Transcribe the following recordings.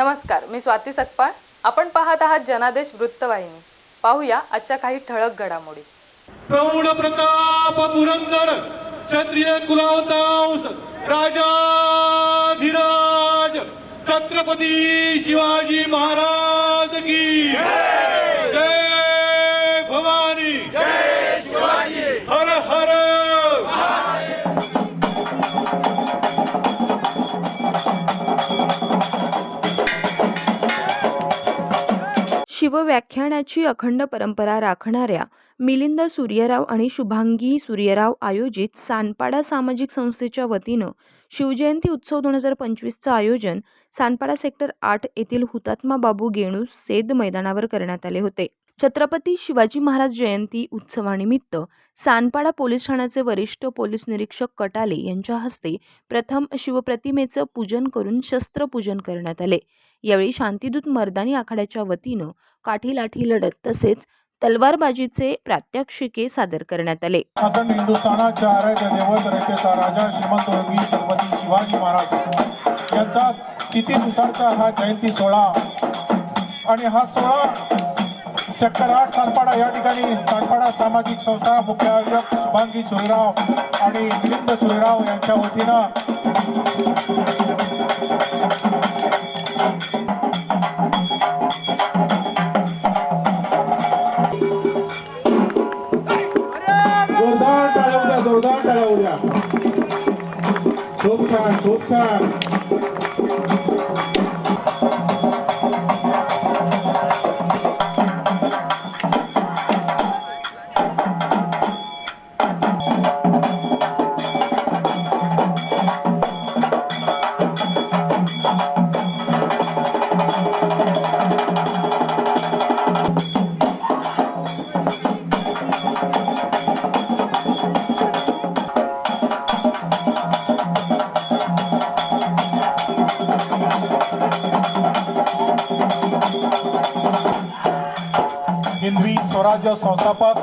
नमस्कार मी स्वाती सकपाळ. आपण पाहत आहात जनादेश वृत्तवाहिनी. पाहूया आजच्या काही ठळक घडामोडी. प्रौढ प्रताप पुरंदर क्षत्रिय कुलावतांस राजाधिराज छत्रपती शिवाजी महाराज की शिवव्याख्यानाची अखंड परंपरा राखणाऱ्या मिलिंद सूर्यराव आणि शुभांगी सूर्यराव आयोजित सानपाडा सामाजिक संस्थेच्या वतीनं शिवजयंती उत्सव दोन हजार पंचवीसचं आयोजन सानपाडा सेक्टर आठ येथील हुतात्मा बाबू गेणू सेद मैदानावर करण्यात आले होते. छत्रपती शिवाजी महाराज जयंती उत्सवानिमित्त सानपाडा पोलीस ठाण्याचे वरिष्ठ पोलीस निरीक्षक कटाले यांच्या हस्ते प्रथम शिवप्रतिमेचं पूजन करून शस्त्रपूजन करण्यात आले. यावेळी शांतीदूत मर्दानी आखाड्याच्या वतीनं काठी लाठी लढत तसेच तलवारबाजीचे प्रात्यक्षिके सादर करण्यात आले. अखंड हिंदुस्थानाच्या आराध्य दैवत राजा श्रीमंत छत्रपती शिवाजी महाराज. यांचा तिथीनुसारचा हा जयंती सोहळा. आणि हा सोहळा सेक्टर आठ सानपाडा या ठिकाणी सानपाडा सामाजिक संस्था मुख्य आयोजक शुभांगी सुरेराव आणि मिलिंद सुरेराव यांच्या वतीनं स्वराज्य संस्थापक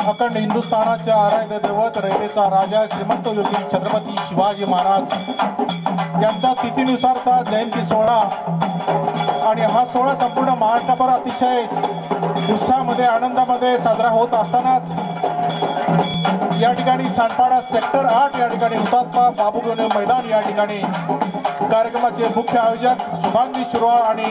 अखंड हिंदुस्थानाच्या आराध्य दैवत रयतेचा राजा श्रीमंत योगी छत्रपती शिवाजी महाराज यांचा तिथीनुसारचा जयंती सोहळा आणि हा सोहळा संपूर्ण महाराष्ट्रभर अतिशय उत्साहामध्ये आनंदामध्ये साजरा होत असतानाच या ठिकाणी सांडपाडा सेक्टर आठ या ठिकाणी हुतात्मा बाबूगोने मैदान या ठिकाणी कार्यक्रमाचे मुख्य आयोजक शुभांगी शिरोळ आणि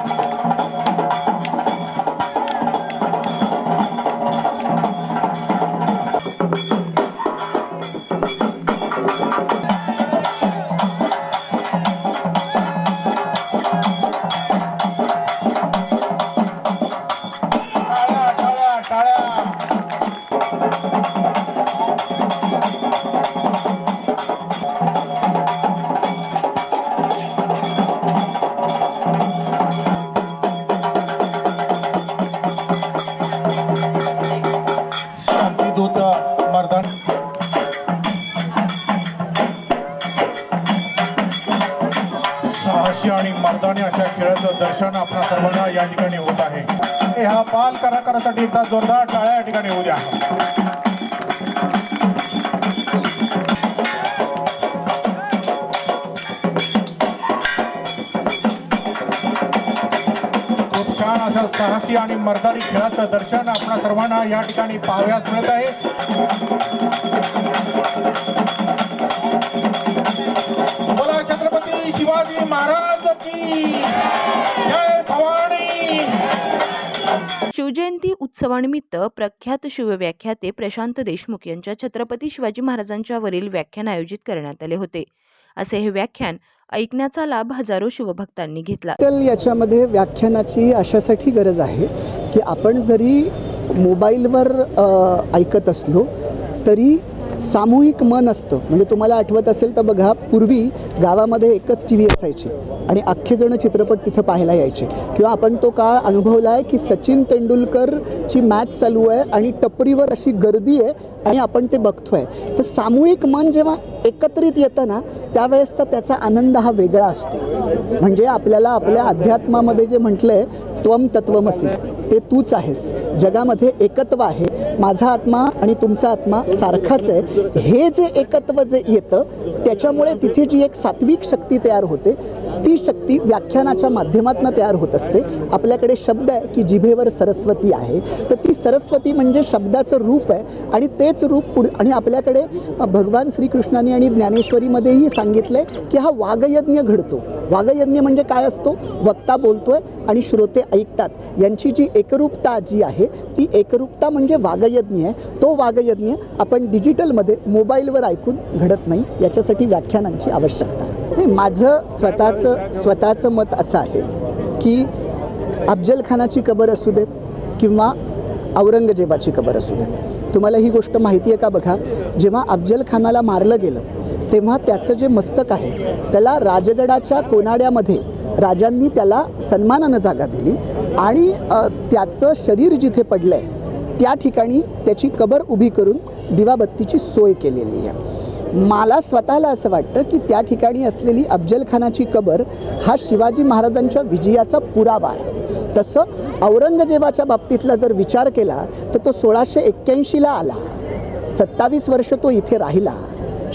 दर्शन आपल्या सर्वांना या ठिकाणी होत आहे. हे हा पाल कलाकारासाठी एकदा जोरदार टाळ्या या ठिकाणी होऊ द्या. खूप छान असं साहसी आणि मर्दानी खेळाचं दर्शन आपल्या सर्वांना या ठिकाणी पाहाव्यास मिळत आहे. बोला छत्रपती शिवाजी महाराज. शिवजयंती उत्सवानिमित्त प्रख्यात शिवव्याख्याते प्रशांत देशमुख यांच्या छत्रपती शिवाजी महाराजांच्या वरील व्याख्यान आयोजित करण्यात आले होते. असे हे व्याख्यान ऐकण्याचा लाभ हजारो शिवभक्तांनी घेतला. तर याच्यामध्ये व्याख्यानाची अशासाठी गरज आहे की आपण जरी मोबाईलवर ऐकत असलो तरी सामूहिक मन असतं. म्हणजे तुम्हाला आठवत असेल तर बघा पूर्वी गावामध्ये एकच टी व्ही असायची. आणि अख्खेजणं चित्रपट तिथं पाहायला यायचे. किंवा आपण तो काळ अनुभवला आहे की सचिन तेंडुलकरची मॅच चालू आहे आणि टपरीवर अशी गर्दी आहे आणि आपण ते बघतोय. तर सामूहिक मन जेव्हा एकत्रित येतं ना त्यावेळेसचा त्याचा आनंद हा वेगळा असतो. म्हणजे आपल्याला आपल्या अध्यात्मामध्ये जे म्हटलं आहे त्वम तत्वमसी ते तूच आहेस. जगामध्ये एकत्व आहे. माझा आत्मा आणि तुमचा आत्मा सारखाच आहे. हे जे एकत्व जे येतं त्याच्यामुळे तिथे जी एक सात्विक शक्ती तयार होते ती शक्ती व्याख्यानाच्या माध्यमातून तयार होत असते. आपल्याकडे शब्द आहे की जिभेवर सरस्वती आहे. तर ती सरस्वती म्हणजे शब्दाचं रूप आहे आणि तेच रूप पुढ आणि आपल्याकडे भगवान श्रीकृष्णाने आणि ज्ञानेश्वरीमध्येही सांगितलं आहे की हा वागयज्ञ घडतो. वागयज्ञ म्हणजे काय असतो? वक्ता बोलतोय आणि श्रोते ऐकतात. यांची जी एकरूपता जी आहे ती एकरूपता म्हणजे वागयज्ञ आहे. तो वागयज्ञ आपण डिजिटलमध्ये मोबाईलवर ऐकून घडत नाही. याच्यासाठी व्याख्यानांची आवश्यकता आहे. नाही माझं स्वतःचं स्वतःचं मत असं आहे की अफजल खानाची कबर असू दे किंवा औरंगजेबाची कबर असू दे तुम्हाला ही गोष्ट माहिती आहे का बघा? जेव्हा अफजल खानाला मारलं गेलं तेव्हा त्याचं जे मस्तक आहे त्याला राजगडाच्या कोनाड्यामध्ये राजांनी त्याला सन्मानानं जागा दिली आणि त्याचं शरीर जिथे पडलं आहे त्या ठिकाणी त्याची कबर उभी करून दिवाबत्तीची सोय केलेली आहे. मला स्वतःला असं वाटतं की त्या ठिकाणी असलेली अफजलखानाची कबर हा शिवाजी महाराजांच्या विजयाचा पुरावा आहे. तसं औरंगजेबाच्या बाबतीतला जर विचार केला तर तो सोळाशे एक्क्याऐंशीला आला. सत्तावीस वर्ष तो इथे राहिला.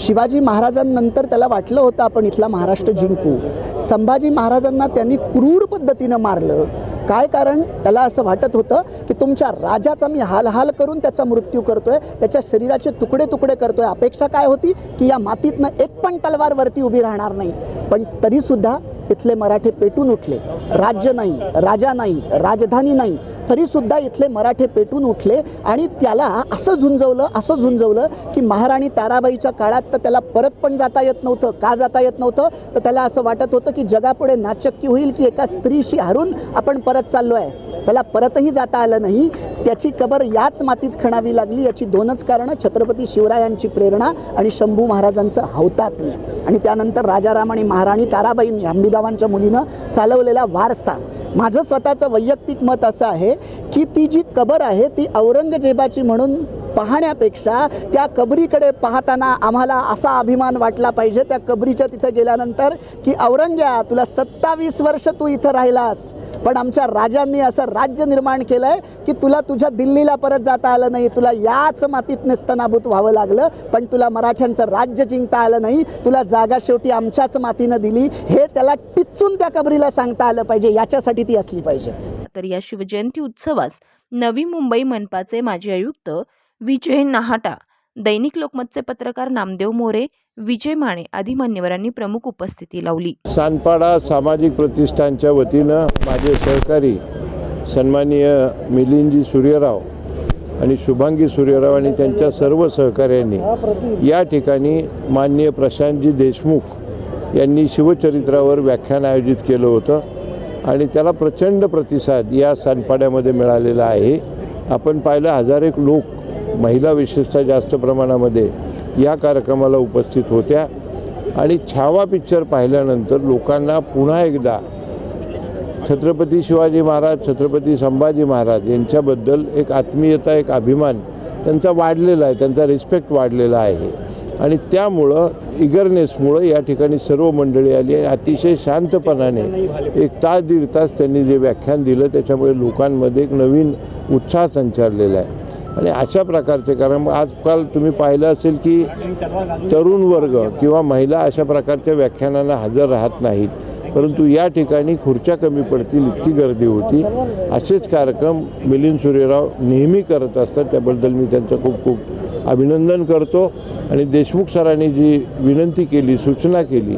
शिवाजी महाराजांनंतर त्याला वाटलं होतं आपण इथला महाराष्ट्र जिंकू. संभाजी महाराजांना त्यांनी क्रूर पद्धतीनं मारलं. काय कारण? त्याला असं वाटत होतं की तुमच्या राजाचा मी हाल हाल करून त्याचा मृत्यू करतोय त्याच्या शरीराचे तुकडे तुकडे करतोय. अपेक्षा काय होती? की या मातीतनं एक पण तलवार वरती उभी राहणार नाही. पण तरीसुद्धा इथले मराठे पेटून उठले. राज्य नाही राजा नाही राजधानी नाही तरीसुद्धा इथले मराठे पेटून उठले आणि त्याला असं झुंजवलं असं झुंजवलं की महाराणी ताराबाईच्या काळात तर त्याला परत पण जाता येत नव्हतं. का जाता येत नव्हतं? तर त्याला असं वाटत होतं की जगापुढे नाचक्की होईल की एका स्त्रीशी हारून आपण परत चाललो आहे. त्याला परतही जाता आलं नाही. त्याची कबर याच मातीत खणावी लागली याची दोनच कारणं छत्रपती शिवरायांची प्रेरणा आणि शंभू महाराजांचं हौतात्म्य. आणि त्यानंतर राजाराम आणि महाराणी ताराबाईंनी अंबिदा गावांच्या मुलीनं चालवलेला वारसा. माझं स्वतःचं वैयक्तिक मत असं आहे की ती जी कबर आहे ती औरंगजेबाची म्हणून पाहण्यापेक्षा त्या कबरीकडे पाहताना आम्हाला असा अभिमान वाटला पाहिजे त्या कबरीच्या तिथं गेल्यानंतर की औरंग्या तुला सत्तावीस वर्ष तू इथं राहिलास पण आमच्या राजांनी असं राज्य निर्माण केलं आहे की तुला तुझ्या दिल्लीला परत जाता आलं नाही तुला याच मातीत नेस्तनाभूत व्हावं लागलं पण तुला मराठ्यांचं राज्य जिंकता आलं नाही तुला जागा शेवटी आमच्याच मातीनं दिली हे त्याला टिचून त्या कबरीला सांगता आलं पाहिजे याच्यासाठी ती असली पाहिजे. तर या शिवजयंती उत्सवास नवी मुंबई मनपाचे माजी आयुक्त विजय नाहाटा दैनिक लोकमतचे पत्रकार नामदेव मोरे विजय माने आदी मान्यवरांनी प्रमुख उपस्थिती लावली. सानपाडा सामाजिक प्रतिष्ठानच्या वतीनं माझे सहकारी सन्माननीय मिलिंदजी सूर्यराव आणि शुभांगी सूर्यराव आणि त्यांच्या सर्व सहकाऱ्यांनी या ठिकाणी माननीय प्रशांतजी देशमुख यांनी शिवचरित्रावर व्याख्यान आयोजित केलं होतं आणि त्याला प्रचंड प्रतिसाद या सानपाड्यामध्ये मिळालेला आहे. आपण पाहिलं हजार एक लोक महिला विशेषतः जास्त प्रमाणामध्ये या कार्यक्रमाला उपस्थित होत्या. आणि छावा पिक्चर पाहिल्यानंतर लोकांना पुन्हा एकदा छत्रपती शिवाजी महाराज छत्रपती संभाजी महाराज यांच्याबद्दल एक आत्मीयता एक अभिमान त्यांचा वाढलेला आहे त्यांचा रिस्पेक्ट वाढलेला आहे. आणि त्यामुळं इगरनेसमुळं या ठिकाणी सर्व मंडळी आली आणि अतिशय शांतपणाने एक तास दीड तास त्यांनी जे व्याख्यान दिलं त्याच्यामुळे लोकांमध्ये एक नवीन उत्साह संचारलेला आहे. आणि अशा प्रकारचे कारण आजकाल तुम्ही पाहिलं असेल की तरुण वर्ग किंवा महिला अशा प्रकारच्या व्याख्यानांना हजर राहत नाहीत. परंतु या ठिकाणी खुर्च्या कमी पडतील इतकी गर्दी होती. असेच कार्यक्रम मिलिंद सूर्यराव नेहमी करत असतात. त्याबद्दल मी त्यांचं खूप खूप अभिनंदन करतो. आणि देशमुख सरांनी जी विनंती केली सूचना केली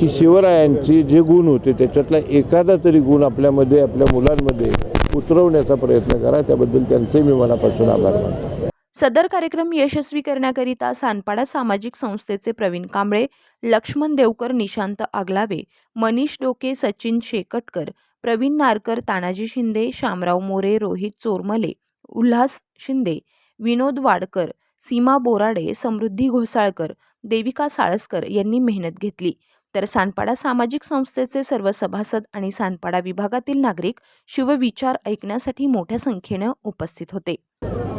की शिवरायांची जे गुण होते त्याच्यातला एखादा तरी गुण आपल्यामध्ये आपल्या मुलांमध्ये उतरवण्याचा प्रयत्न करा. त्याबद्दल त्यांचे मी मनापासून आभार मानतो. सदर कार्यक्रम यशस्वी करण्याकरिता सानपाडा सामाजिक संस्थेचे प्रवीण कांबळे लक्ष्मण देवकर निशांत आगलावे मनीष डोके सचिन शेकटकर प्रवीण नारकर तानाजी शिंदे शामराव मोरे रोहित चोरमले उल्हास शिंदे विनोद वाडकर सीमा बोराडे समृद्धी घोसाळकर देविका साळसकर यांनी मेहनत घेतली. तर सानपाडा सामाजिक संस्थेचे सर्व सभासद आणि सानपाडा विभागातील नागरिक शिवविचार ऐकण्यासाठी मोठ्या संख्येनं उपस्थित होते.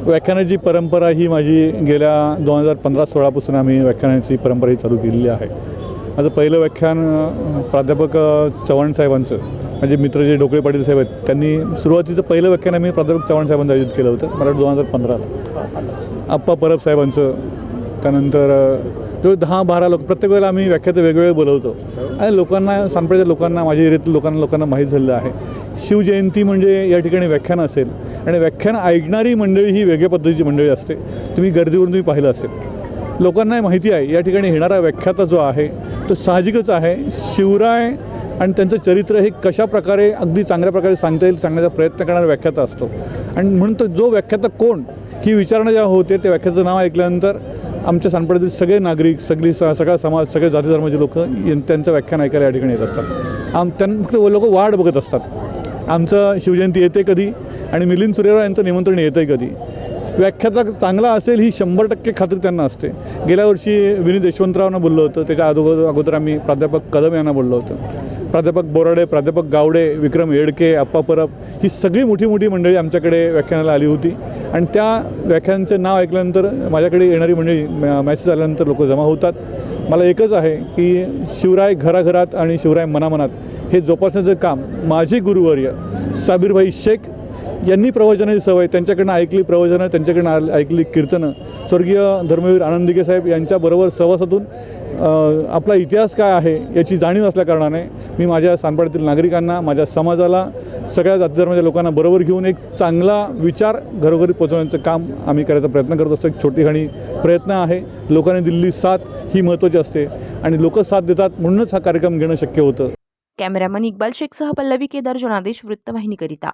व्याख्यानाची परंपरा ही माझी गेल्या दोन हजार पंधरा सोळापासून आम्ही व्याख्यानाची परंपरा ही चालू केलेली आहे. माझं पहिलं व्याख्यान प्राध्यापक चव्हाण साहेबांचं माझे मित्र जे ढोकळे पाटील साहेब आहेत त्यांनी सुरुवातीचं पहिलं व्याख्यान आम्ही प्राध्यापक चव्हाण साहेबांचं आयोजित केलं होतं मला दोन हजार पंधराला. आप्पा परब साहेबांचं त्यानंतर जवळ दहा बारा लोक प्रत्येक वेळेला आम्ही व्याख्यात वेगवेगळे बोलवतो. आणि लोकांना सानपाड्याच्या लोकांना माझ्या एरियातील लोकांना लोकांना माहीत झालेलं आहे. शिवजयंती म्हणजे या ठिकाणी व्याख्यान असेल. आणि व्याख्यान ऐकणारी मंडळी ही वेगळ्या पद्धतीची मंडळी असते. तुम्ही गर्दीवरून तुम्ही पाहिलं असेल. लोकांना माहिती आहे या ठिकाणी येणारा व्याख्याता जो आहे तो साहजिकच आहे. शिवराय आणि त्यांचं चरित्र हे कशा प्रकारे अगदी चांगल्या प्रकारे सांगता येईल सांगण्याचा प्रयत्न करणारा व्याख्याता असतो. आणि म्हणून तो जो व्याख्याता कोण ही विचारणा जेव्हा होते त्या व्याख्याचं नाव ऐकल्यानंतर आमच्या सानपड्यातील सगळे नागरिक सगळी स सगळा समाज सगळे जाती धर्माचे लोक त्यांचं व्याख्यान ऐकायला या ठिकाणी येत असतात. आम त्यां फक्त लोक वाट बघत असतात. आमचं शिवजयंती येते कधी आणि मिलिंद सुरेराव यांचं निमंत्रण येतं आहे कधी. व्याख्याता चांगला असेल ही शंभर टक्के खात्री त्यांना असते. गेल्या वर्षी विनीत यशवंतरावांना बोललो होतं त्याच्या अगोदर अगोदर आम्ही प्राध्यापक कदम यांना बोललो होतं. प्राध्यापक बोराडे प्राध्यापक गावडे विक्रम येडके अप्पा परब ही सगळी मोठी मोठी मंडळी आमच्याकडे व्याख्यानाला आली होती. आणि त्या व्याख्यानचं नाव ऐकल्यानंतर माझ्याकडे येणारी मंडळी मॅसेज आल्यानंतर लोक जमा होतात. मला एकच आहे की शिवराय घराघरात आणि शिवराय मनामनात हे जोपासण्याचं काम माझे गुरुवर्य साबीरभाई शेख यांनी प्रवचनाची सवय त्यांच्याकडनं ऐकली प्रवचनं त्यांच्याकडनं ऐकली कीर्तनं. स्वर्गीय धर्मवीर आनंदिके साहेब यांच्याबरोबर सहवासातून आपला इतिहास काय आहे याची जाणीव असल्याकारणाने मी माझ्या सानपाड्यातील नागरिकांना माझ्या समाजाला सगळ्या जाती धर्माच्या लोकांना बरोबर घेऊन एक चांगला विचार घरोघरी पोचवण्याचं काम आम्ही करायचा प्रयत्न करत असतो. एक छोटी छोटीखानी प्रयत्न आहे. लोकांनी दिल्ली साथ ही महत्त्वाची असते आणि लोक साथ देतात म्हणूनच हा कार्यक्रम घेणं शक्य होतं. कॅमेरामन इक्बाल शेखसह पल्लवी केदार जनादेश वृत्तवाहिनीकरिता.